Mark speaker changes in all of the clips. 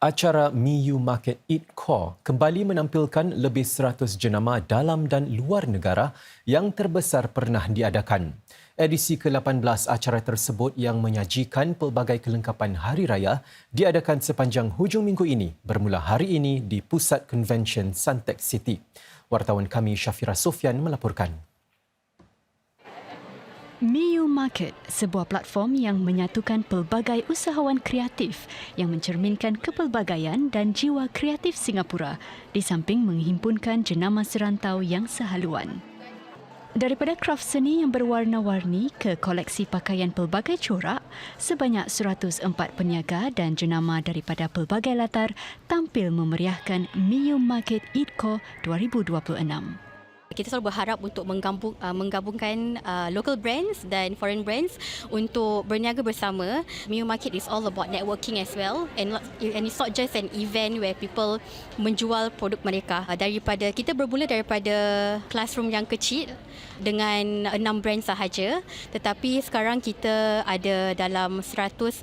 Speaker 1: Acara Miu Market Eat Core kembali menampilkan lebih 100 jenama dalam dan luar negara yang terbesar pernah diadakan. Edisi ke-18 acara tersebut yang menyajikan pelbagai kelengkapan hari raya diadakan sepanjang hujung minggu ini bermula hari ini di Pusat Convention Suntec City. Wartawan kami Syafira Sofian melaporkan.
Speaker 2: Miu Market, sebuah platform yang menyatukan pelbagai usahawan kreatif yang mencerminkan kepelbagaian dan jiwa kreatif Singapura di samping menghimpunkan jenama serantau yang sehaluan. Daripada kraft seni yang berwarna-warni ke koleksi pakaian pelbagai corak, sebanyak 104 peniaga dan jenama daripada pelbagai latar tampil memeriahkan Miu Market Idco 2026
Speaker 3: kita selalu berharap untuk menggabung, uh, menggabungkan uh, local brands dan foreign brands untuk berniaga bersama. Miu Market is all about networking as well and, and it's not just an event where people menjual produk mereka. Uh, daripada kita bermula daripada classroom yang kecil dengan enam brand sahaja tetapi sekarang kita ada dalam 104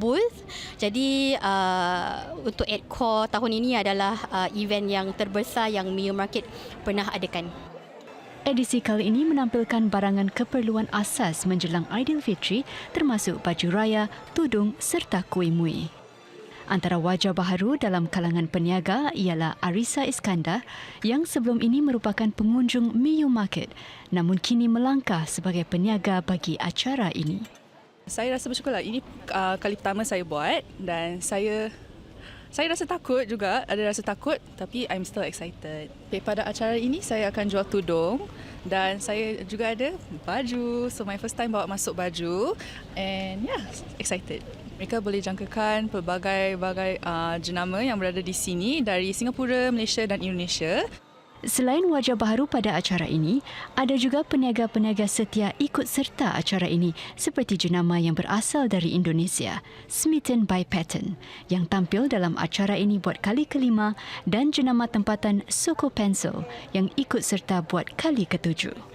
Speaker 3: booth. Jadi uh, untuk Edcore tahun ini adalah uh, event yang terbesar yang Miu Market pernah adakan.
Speaker 2: Edisi kali ini menampilkan barangan keperluan asas menjelang Aidilfitri termasuk baju raya, tudung serta kuih muih. Antara wajah baharu dalam kalangan peniaga ialah Arisa Iskandar yang sebelum ini merupakan pengunjung Miu Market namun kini melangkah sebagai peniaga bagi acara ini.
Speaker 4: Saya rasa bersyukurlah ini uh, kali pertama saya buat dan saya saya rasa takut juga, ada rasa takut tapi I'm still excited. Okay, pada acara ini saya akan jual tudung dan saya juga ada baju. So my first time bawa masuk baju and yeah, excited. Mereka boleh jangkakan pelbagai-bagai uh, jenama yang berada di sini dari Singapura, Malaysia dan Indonesia.
Speaker 2: Selain wajah baharu pada acara ini, ada juga peniaga-peniaga setia ikut serta acara ini seperti jenama yang berasal dari Indonesia, Smitten by Pattern, yang tampil dalam acara ini buat kali kelima dan jenama tempatan Soko Pencil yang ikut serta buat kali ketujuh.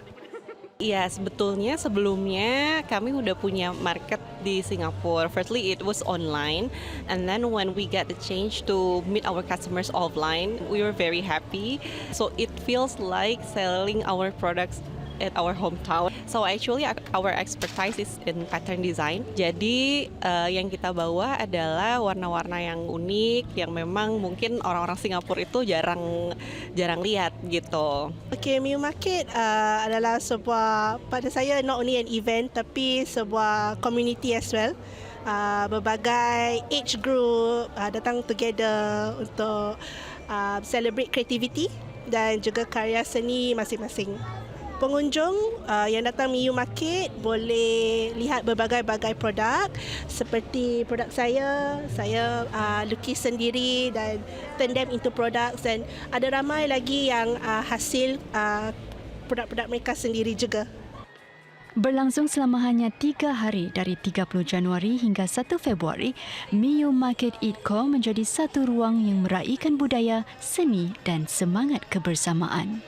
Speaker 5: Iya, sebetulnya sebelumnya kami udah punya market di Singapura. Firstly, it was online, and then when we get the change to meet our customers offline, we were very happy. So it feels like selling our products at our hometown. So actually our expertise is in pattern design. Jadi uh, yang kita bawa adalah warna-warna yang unik yang memang mungkin orang-orang Singapura itu jarang jarang lihat gitu.
Speaker 6: Okay, Miu Market uh, adalah sebuah pada saya not only an event tapi sebuah community as well. Uh, berbagai age group uh, datang together untuk uh, celebrate creativity dan juga karya seni masing-masing pengunjung uh, yang datang Miu Market boleh lihat berbagai-bagai produk seperti produk saya saya uh, lukis sendiri dan turn them into products dan ada ramai lagi yang uh, hasil uh, produk-produk mereka sendiri juga.
Speaker 2: Berlangsung selama hanya tiga hari dari 30 Januari hingga 1 Februari, Miu Market Eatco menjadi satu ruang yang meraihkan budaya, seni dan semangat kebersamaan.